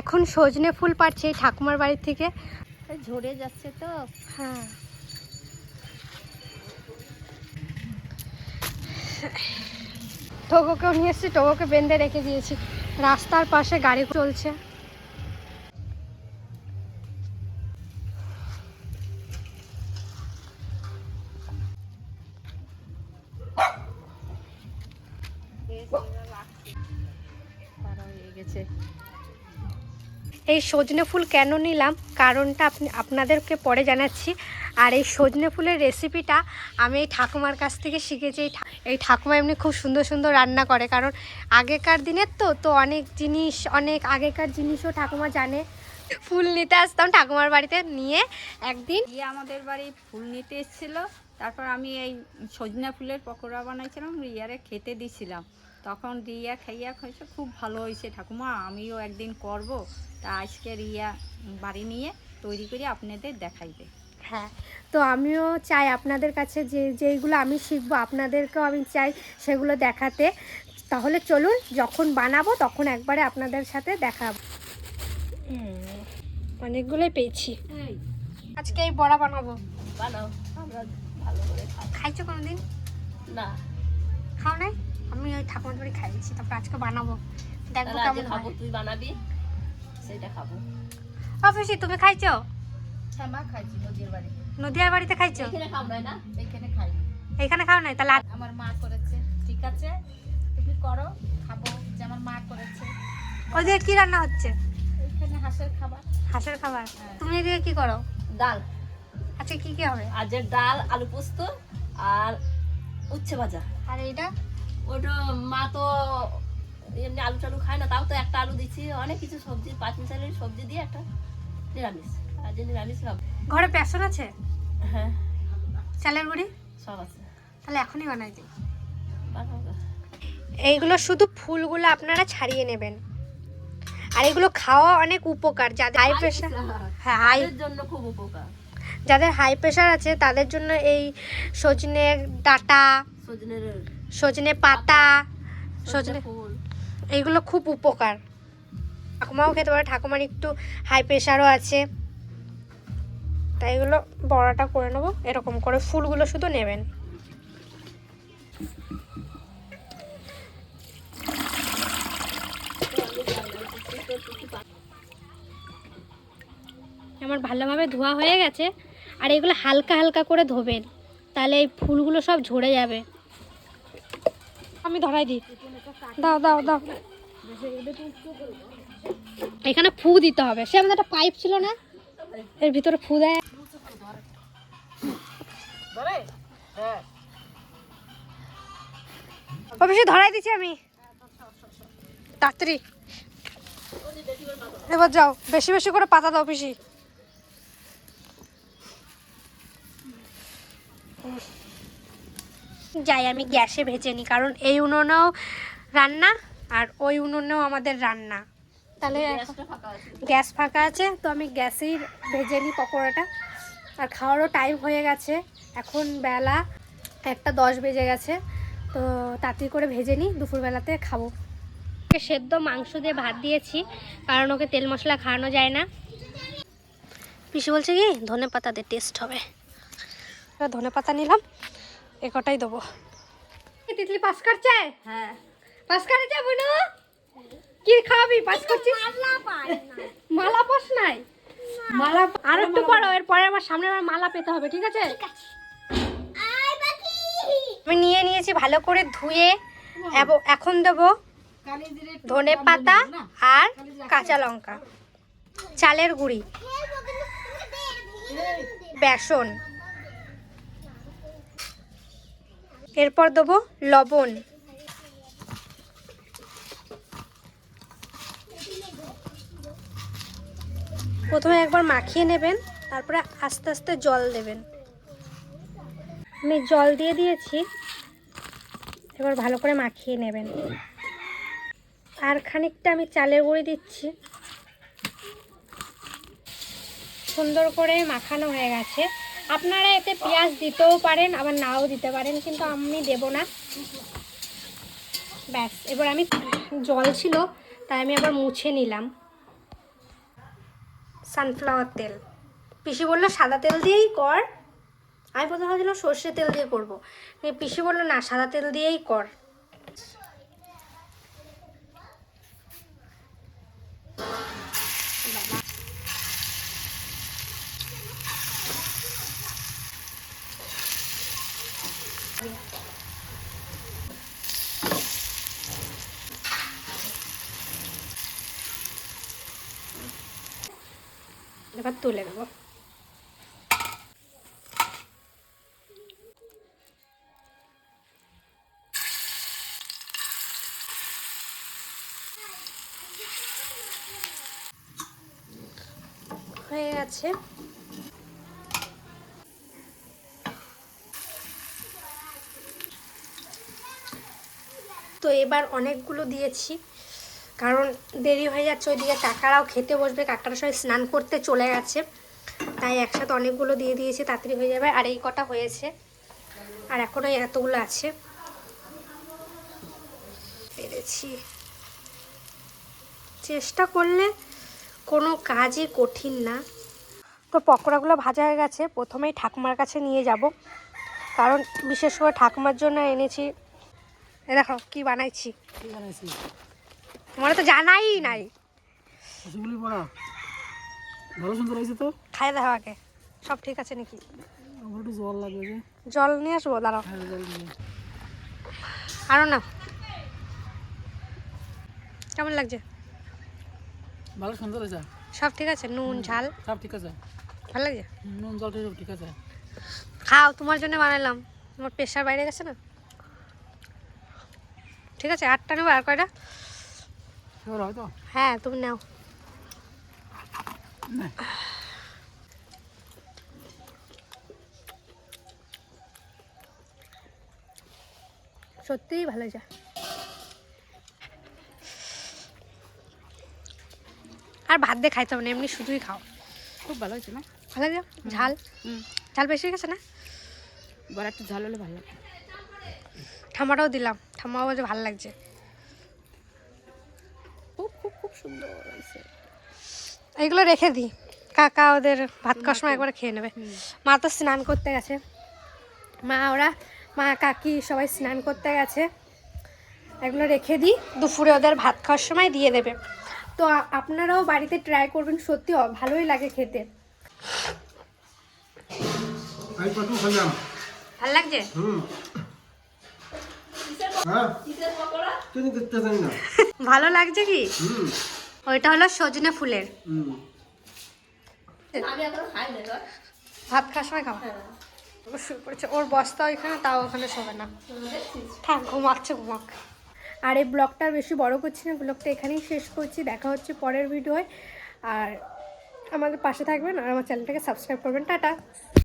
এখন সজনে ফুল পাচ্ছে এই ঠাকুমার বাড়ি থেকে। ঝরে যাচ্ছে তো। হ্যাঁ। টোকোকেও নিয়ে এসেছি টোকোকে বেঁধে রেখে দিয়েছি। রাস্তার পাশে গাড়ি চলছে। এই সজনে ফুল কেন নিলাম? কারণটা আপনি, আপনাদেরকে পরে জানাচ্ছি। আর এই সজনে ফুলের রেসিপিটা আমি এই ঠাকুমার কাছ থেকে শিখেছি। এই এই ঠাকুমা এমনি খুব সুন্দর সুন্দর রান্না করে। কারণ আগেকার দিনের তো তো অনেক জিনিস, অনেক আগেকার জিনিসও ঠাকুমা জানে। ফুল নিতে আসতাম ঠাকুমার বাড়িতে নিয়ে একদিন। গিয়ে আমাদের বাড়ি ফুল নিতে এসেছিল। তারপর আমি এই সজনা ফুলের পকোড়া বানাইছিলাম রিয়ারে খেতে দিছিলাম। তখন রিয়া খাইয়া খাইছে খুব ভালো হয়েছে ঠাকুমা আমিও একদিন করব। তা আজকে রিয়া বাড়ি নিয়ে তৈরি করে আপনাদের দেখাইবে। হ্যাঁ তো আমিও চাই আপনাদের কাছে যে যেইগুলো আমি শিখব আপনাদেরকেও আমি চাই সেগুলো দেখাতে। তাহলে চলুন যখন বানাবো তখন একবারে আপনাদের সাথে দেখাবো। অনেকগুলোই পেয়েছি। আজকে এই বড়া বানাবো। বানাও আমরা ভালো করে খাইছো কোনোদিন? না। খাও নাই? আমি ওই ঠাকুমার বাড়ি খাইছি তারপর আজকে বানাবো। দেখব কেমন হয়। তুই বানাবি? সেটা খাব। অফিসি তুমি খাইছো? হ্যাঁ মা খাইছি নদীর বাড়ি। নদিয়ার বাড়িতে খাইছো? এখানে খামড়ায় না? এখানে খাই এখানে খাও নাই তাহলে আমার মা করেছে ঠিক আছে? তুমি করো খাব যে আমার মা করেছে। ওদের কি রান্না হচ্ছে? এখানে হাঁসের খাবার। হাঁসের খাবার? হ্যাঁ। তুমি এদিকে কি করো? ডাল। আচ্ছা কি কি হবে? আজের ডাল আলু পোস্ত আর উচ্ছে ভাজা। আর এইটা? ওটা মা তো এমনি আলু টালু খায় না তাও তো একটা আলু দিচ্ছি। অনেক কিছু সবজি পাঁচ মিশালের সবজি দিয়ে একটা নিরামিষ। আজ নিরামিষ খাব ঘরে পেছন আছে? হ্যাঁ। চালের গুঁড়ি? সব আছে। তাহলে এখনই বানাই দিই। এইগুলো শুধু ফুলগুলো আপনারা ছাড়িয়ে নেবেন। আর এগুলো খাওয়া অনেক উপকার। যাদের হাই প্রেশার হ্যাঁ হাই জন্য খুব উপকার। যাদের হাই প্রেশার আছে তাদের জন্য এই সজনের ডাটা সজনের সজনে পাতা, সজনে এইগুলো খুব উপকার। ঠাকুমাও খেতে পারে, ঠাকুমার একটু হাই প্রেশারও আছে। তাই এগুলো বড়াটা করে নেব, এরকম করে ফুলগুলো শুধু নেবেন। আমার ভালোভাবে ধোয়া হয়ে গেছে, আর এগুলো হালকা হালকা করে ধোবেন, তাহলে এই ফুলগুলো সব ঝরে যাবে। আমি ধরাই দিই। দাও দাও দাও। এখানে ফু দিতে হবে। সে আমাদের একটা পাইপ ছিল না? এর ভিতরে ফু দেয়। অবশ্যই ধরাই দিচ্ছি আমি। তাড়াতাড়ি। এবার যাও, বেশি বেশি করে পাতা দাও বেশি যাই আমি গ্যাসে ভেজে নিই কারণ এই উনুনেও রান্না আর ওই উনুনেও আমাদের রান্না। তাহলে গ্যাস ফাঁকা আছে তো আমি গ্যাসেই ভেজে নিই পকোড়াটা। আর খাওয়ারও টাইম হয়ে গেছে এখন বেলা একটা দশ বেজে গেছে তো তাড়াতাড়ি করে ভেজে নিই দুপুরবেলাতে খাব। ওকে সেদ্ধ মাংস দিয়ে ভাত দিয়েছি কারণ ওকে তেল মশলা খাওয়ানো যায় না। পিসি বলছে কি ধনে পাতা দিয়ে টেস্ট হবে। ধনে পাতা নিলাম। এ কটাই দেবো তিতলি পাস করছে? হ্যাঁ। পাস করেছে বুনু? কি খাবি? পাস করছিস? মালা পাস নাই। মালা আর একটু পড়ো এরপরে আমার সামনে আমার মালা পেতে হবে ঠিক আছে? আমি নিয়ে নিয়েছি ভালো করে ধুয়ে এব- এখন দেবো ধনে পাতা আর কাঁচা লঙ্কা। চালের গুঁড়ি। বেসন। এরপর দেবো লবণ। প্রথমে একবার মাখিয়ে নেবেন, তারপরে আস্তে আস্তে জল দেবেন। আমি জল দিয়ে দিয়েছি, এবার ভালো করে মাখিয়ে নেবেন। আর খানিকটা আমি চালের গুঁড়ি দিচ্ছি। সুন্দর করে মাখানো হয়ে গেছে। আপনারা এতে পেঁয়াজ দিতেও পারেন, আবার নাও দিতে পারেন, কিন্তু আমি দেব না। ব্যাস, এবার আমি জল ছিল, তাই আমি আবার মুছে নিলাম। সানফ্লাওয়ার তেল। পিসি বলল, সাদা তেল দিয়েই কর। আমি প্রথমে ভাবছিলাম সর্ষে তেল দিয়ে করব। পিসি বলল, না, সাদা তেল দিয়েই কর। এবার তুলে নেব। হয়ে গেছে। তো এবার অনেকগুলো দিয়েছি। কারণ দেরি হয়ে যাচ্ছে ওইদিকে কাকারাও খেতে বসবে কাকারা সবাই স্নান করতে চলে গেছে। তাই একসাথে অনেকগুলো দিয়ে দিয়েছে, তাড়াতাড়ি হয়ে যাবে। আর এই কটা হয়েছে। আর এখনও এতগুলো আছে। পেরেছি। চেষ্টা করলে কোনো কাজই কঠিন না। তো পকোড়াগুলো ভাজা হয়ে গেছে। প্রথমেই ঠাকুমার কাছে নিয়ে যাব। কারণ বিশেষ করে ঠাকুমার জন্য এনেছি। দেখো কি বানাইছি। কি বানাইছি তোমার তো জানাই নাই। রসগোল্লি বড়া ভালো সুন্দর হয়েছে তো? খাই দেখো আগে। সব ঠিক আছে নাকি? আমার একটু জল লাগবে যে। জল নিয়ে আসব দাঁড়াও। হ্যাঁ জল নিয়ে আরও না কেমন লাগছে? ভালো সুন্দর হয়েছে সব ঠিক আছে? নুন ঝাল? সব ঠিক আছে। ভালো লাগছে? নুন জলটা সব ঠিক আছে। খাও তোমার জন্য বানালাম। তোমার প্রেশার বাইরে গেছে না? ঠিক আছে আটটা নেব আর কয়টা? হ্যাঁ তুমি নাও। সত্যিই ভালো যা। আর ভাত দিয়ে খাইতে হবে না এমনি শুধুই খাও। খুব ভালো হয়েছে না? ভালো লাগে ঝাল? ঝাল বেশি গেছে না? বড় একটু ঝাল হলে ভালো লাগে। ঠাম্মাটাও দিলাম। ঠাম্মাও বলছে ভালো লাগছে খুব খুব খুব সুন্দর হয়েছে। এগুলো রেখে দিই। কাকা ওদের ভাত খাওয়ার সময় একবার খেয়ে নেবে। মা তো স্নান করতে গেছে। মা ওরা মা কাকি সবাই স্নান করতে গেছে। এগুলো রেখে দিই। দুপুরে ওদের ভাত খাওয়ার সময় দিয়ে দেবে। তো আপনারাও বাড়িতে ট্রাই করবেন। সত্যি ভালোই লাগে খেতে। ভালো লাগছে? হুম। হ্যাঁ? ভালো লাগছে কি? হুম। ওইটা হলো সজনে ফুলের। হুম। আমি এখনও খাই না এবার। ভাত খাওয়ার সময় খাওয়া হ্যাঁ। ওর বস্তা ওইখানে তাও ওখানে শোবে না। দেখছিস থাক ঘুমাচ্ছে ঘুমাক। আর এই ব্লগটা আর বেশি বড় করছি না ব্লগটা এখানেই শেষ করছি। দেখা হচ্ছে পরের ভিডিওয়। আর আমাদের পাশে থাকবেন আর আমার চ্যানেলটাকে সাবস্ক্রাইব করবেন। টাটা।